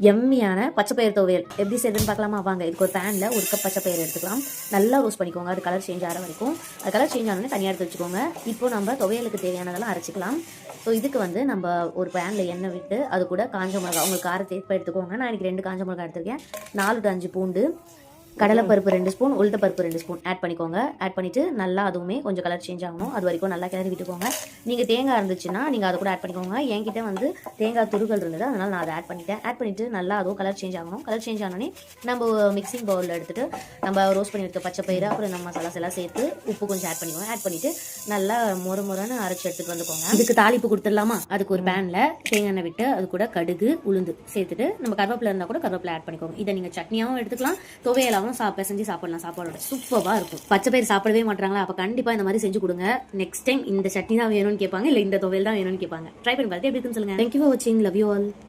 எம்மியான பச்சைப்பயிர் துவையல். எப்படி செய்யுதுன்னு பார்க்கலாமா? வாங்க இதுக்கு ஒரு பேனில் ஒரு கப் பச்சைப்பயிர் எடுத்துக்கலாம். நல்லா ரோஸ்ட் பண்ணிக்கோங்க. அது கலர் சேஞ்ச் ஆகிற வரைக்கும். அது கலர் சேஞ்ச் ஆனோடனே தனியாக எடுத்து வச்சுக்கோங்க. இப்போ நம்ம துவையலுக்கு தேவையானதெல்லாம் அரைச்சிக்கலாம். ஸோ இதுக்கு வந்து நம்ம ஒரு பேனில் எண்ணெய் விட்டு அது கூட காஞ்ச மிளகா உங்களுக்கு காரத்தை ஏற்ப எடுத்துக்கோங்க நான் எனக்கு ரெண்டு காஞ்ச மிளகா எடுத்திருக்கேன். நாலு டு அஞ்சு பூண்டு. கடலைப்பருப்பு ரெண்டு ஸ்பூன் உளுத்தப்பருப்பு ரெண்டு ஸ்பூன். ஆட் பண்ணிக்கோங்க. ஆட் பண்ணிவிட்டு நல்லா அதுவுமே கொஞ்சம் கலர் சேஞ்ச் ஆகணும். அது வரைக்கும் நல்லா கிளறி விட்டுக்கோங்க. நீங்கள் தேங்காய் இருந்துச்சுன்னா நீங்கள் அதை கூட ஆட் பண்ணிக்கோங்க. என்கிட்ட வந்து தேங்காய் துருகள் இருந்தது. அதனால் நான் அதை ஆட் பண்ணிட்டேன். ஆட் பண்ணிவிட்டு நல்லா அதுவும் கலர் சேஞ்ச் ஆகணும். கலர் சேஞ்ச் ஆனோடனே நம்ம மிக்சிங் பவுலில் எடுத்துகிட்டு நம்ம ரோஸ்ட் பண்ணி வைக்க பச்சை பயிறு அப்புறம் நம்ம மசாலாஸ் எல்லாம் சேர்த்து உப்பு கொஞ்சம் ஆட் பண்ணிக்கோங்க. ஆட் பண்ணிவிட்டு நல்லா மொறு மொறுன்னு அரைச்சி எடுத்துகிட்டு வந்துக்கோங்க. இதுக்கு தாளிப்பு கொடுத்துடலாமா? அதுக்கு ஒரு பேனில் தேங்காய் எண்ணெய் விட்டு அது கூட கடுகு உளுந்து சேர்த்துட்டு நம்ம கருவேப்பிலை இருந்தால் கூட கருவேப்பிலை ஆட் பண்ணிக்கோங்க. இதை நீங்கள் சட்னியாகவும் எடுத்துக்கலாம். துவையலாகவும் சா பிசைஞ்சு சாப்பிடலாம். சாப்பாடோட சூப்பராக இருக்கும். பச்சை பயிர் சாப்பிடவே மாட்டாங்களா அப்போ கண்டிப்பாக இந்த மாதிரி செஞ்சு கொடுங்க. நெக்ஸ்ட் டைம் இந்த சட்னி தான் வேணும்னு கேட்பாங்க இல்லை இந்த துவையல் தான் வேணும்னு கேட்பாங்க. ட்ரை பண்ணி பார்த்து எப்படி இருக்குன்னு சொல்லுங்க. தேங்க்யூ ஃபார் வாட்சிங் லவ் யூ ஆல்